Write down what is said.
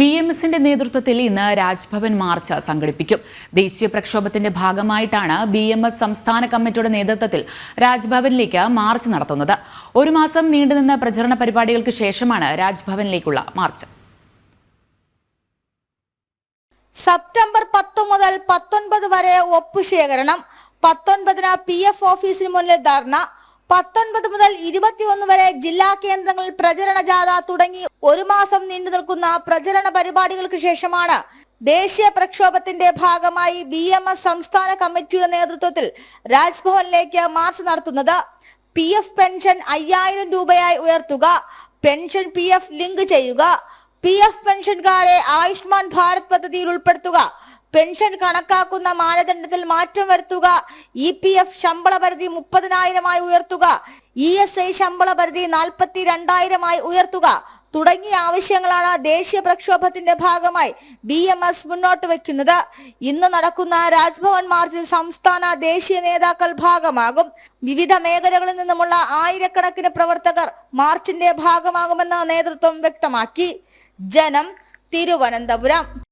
B M എസിന്റെ നേതൃത്വത്തിൽ ഇന്ന് രാജ്ഭവൻ മാർച്ച് സംഘടിപ്പിക്കും. ദേശീയ പ്രക്ഷോഭത്തിന്റെ ഭാഗമായിട്ടാണ് ബി എം എസ് സംസ്ഥാന കമ്മിറ്റിയുടെ നേതൃത്വത്തിൽ രാജ്ഭവനിലേക്ക് മാർച്ച് നടത്തുന്നത്. ഒരു മാസം നീണ്ടുനിന്ന പ്രചരണ പരിപാടികൾക്ക് ശേഷമാണ് രാജ്ഭവനിലേക്കുള്ള മാർച്ച്. സെപ്റ്റംബർ പത്ത് മുതൽ പത്തൊൻപത് വരെ ഒപ്പുശേഖരണം പത്തൊൻപതിന് പി എഫ് ഓഫീസിന് മുന്നിൽ ധർണ. പത്തൊൻപത് മുതൽ ഇരുപത്തിയൊന്ന് വരെ ജില്ലാ കേന്ദ്രങ്ങളിൽ പ്രചരണ ജാഥ തുടങ്ങി ഒരു മാസം നീണ്ടു നിൽക്കുന്ന പ്രചരണ പരിപാടികൾക്ക് ശേഷമാണ് ദേശീയ പ്രക്ഷോഭത്തിന്റെ ഭാഗമായി ബി എം എസ് സംസ്ഥാന കമ്മിറ്റിയുടെ നേതൃത്വത്തിൽ രാജ്ഭവനിലേക്ക് മാർച്ച് നടത്തുന്നത്. പി എഫ് പെൻഷൻ അയ്യായിരം രൂപയായി ഉയർത്തുക. പെൻഷൻ പി എഫ് ലിങ്ക് ചെയ്യുക. പി എഫ് പെൻഷൻകാരെ ആയുഷ്മാൻ ഭാരത് പദ്ധതിയിൽ ഉൾപ്പെടുത്തുക. പെൻഷൻ കണക്കാക്കുന്ന മാനദണ്ഡത്തിൽ മാറ്റം വരുത്തുക. ഇ പി എഫ് ശമ്പള പരിധി മുപ്പതിനായിരമായി ഉയർത്തുക. ഇ എസ് ഐ ശമ്പള പരിധി നാൽപ്പത്തി രണ്ടായിരമായി ഉയർത്തുക. തുടങ്ങിയ ആവശ്യങ്ങളാണ് ദേശീയ പ്രക്ഷോഭത്തിന്റെ ഭാഗമായി ബി എം എസ് മുന്നോട്ട് വെക്കുന്നത്. ഇന്ന് നടക്കുന്ന രാജ്ഭവൻ മാർച്ചിൽ സംസ്ഥാന ദേശീയ നേതാക്കൾ ഭാഗമാകും. വിവിധ മേഖലകളിൽ നിന്നുമുള്ള ആയിരക്കണക്കിന് പ്രവർത്തകർ മാർച്ചിന്റെ ഭാഗമാകുമെന്ന് നേതൃത്വം വ്യക്തമാക്കി. ജനം തിരുവനന്തപുരം.